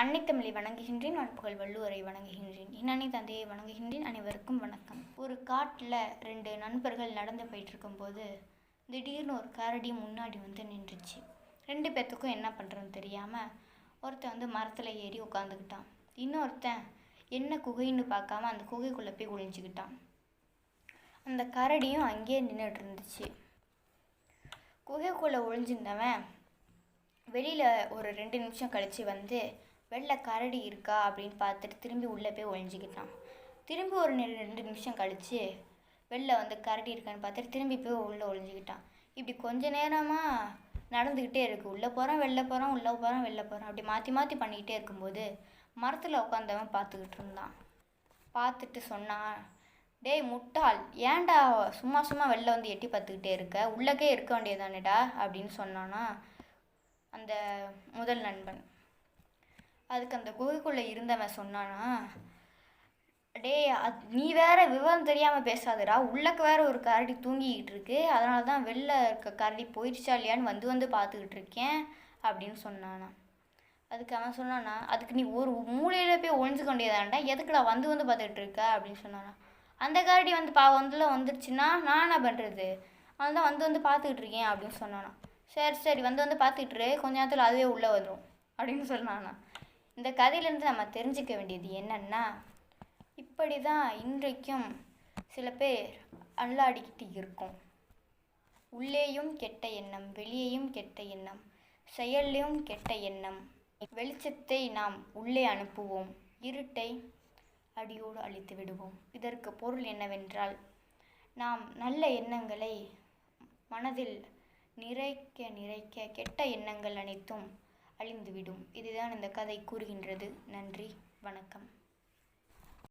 அன்னை தமிழை வணங்குகின்றேன் நான் புகழ் வள்ளுவரை வணங்குகின்றேன். இனனி தந்தையை வணங்குகின்றேன் அனைவருக்கும் வணக்கம். ஒரு காட்டில் ரெண்டு நண்பர்கள் நடந்து போயிட்டு இருக்கும்போது திடீர்னு ஒரு கரடி முன்னாடி வந்து நின்றுச்சு. ரெண்டு பேர்த்துக்கும் என்ன பண்ணுறோன்னு தெரியாமல் ஒருத்தன் வந்து மரத்தில் ஏறி உட்காந்துக்கிட்டான் இன்னொருத்தன் என்ன குகைன்னு பார்க்காம அந்த குகைக்குள்ளே போய் ஒழிஞ்சிக்கிட்டான் அந்த கரடியும் அங்கேயே நின்றுட்டு இருந்துச்சு. குகைக்குள்ளே ஒழிஞ்சிருந்தவன் வெளியில் ஒரு ரெண்டு நிமிஷம் கழித்து வந்து வெள்ளை கரடி இருக்கா அப்படின்னு பார்த்துட்டு திரும்பி உள்ளே போய் ஒழிஞ்சிக்கிட்டான் திரும்பி ஒரு ரெண்டு நிமிஷம் கழித்து வெளில வந்து கரடி இருக்கான்னு பார்த்துட்டு திரும்பி போய் உள்ளே ஒழிஞ்சிக்கிட்டான் இப்படி கொஞ்ச நேரமாக நடந்துக்கிட்டே இருக்குது உள்ளே போகிறான் வெளில போகிறான் உள்ளே போகிறான் வெளில போகிறான் அப்படி மாற்றி மாற்றி பண்ணிக்கிட்டே இருக்கும்போது மரத்தில் உட்காந்தவன் பார்த்துக்கிட்டு இருந்தான். பார்த்துட்டு சொன்னான் டேய் முட்டாள் ஏன்டா சும்மா சும்மா வெளில வந்து எட்டி பார்த்துக்கிட்டே இருக்க? உள்ளக்கே இருக்க வேண்டியதானேடா அப்படின்னு சொன்னான்னா அந்த முதல் நண்பன். அதுக்கு அந்த குகைக்குள்ளே இருந்தவன் சொன்னானா டேய் அது நீ வேற விவரம் தெரியாமல் பேசாதடா. உள்ளக்கு வேற ஒரு கரடி தூங்கிக்கிட்டு இருக்கு. அதனால தான் வெளில இருக்க கரடி போயிடுச்சா இல்லையான்னு வந்து வந்து பார்த்துக்கிட்டு இருக்கேன் அப்படின்னு சொன்னானா அதுக்கு அவன் சொன்னானா அதுக்கு நீ ஒரு மூலையில் போய் ஒழிஞ்சுக்க வேண்டியதாண்டா எதுக்குடா வந்து வந்து பார்த்துக்கிட்டு இருக்க? அப்படின்னு சொன்னானா. அந்த கரடி வந்து பா வந்துல வந்துருச்சுன்னா நான் என்ன பண்ணுறது அவன் தான் வந்து வந்து பார்த்துக்கிட்டு இருக்கேன் அப்படின்னு சொன்னானா சரி சரி. வந்து வந்து பார்த்துக்கிட்டுரு கொஞ்ச நேரத்தில் அதுவே உள்ளே வந்துடும் அப்படின்னு சொன்னானா இந்த கதையிலேருந்து நம்ம தெரிஞ்சுக்க வேண்டியது என்னன்னா இப்படி தான் இன்றைக்கும் சில பேர் அல்லாடிக்கிட்டு இருக்கும். உள்ளேயும் கெட்ட எண்ணம் வெளியேயும் கெட்ட எண்ணம் செயல்லையும் கெட்ட எண்ணம் வெளிச்சத்தை நாம் உள்ளே அனுப்புவோம். இருட்டை அடியோடு அழித்து விடுவோம். இதற்கு பொருள் என்னவென்றால் நாம் நல்ல எண்ணங்களை மனதில் நிறைக்க நிறைக்க கெட்ட எண்ணங்கள் அனைத்தும் அழிந்துவிடும். இதுதான் இந்த கதை கூறுகின்றது. நன்றி. வணக்கம்.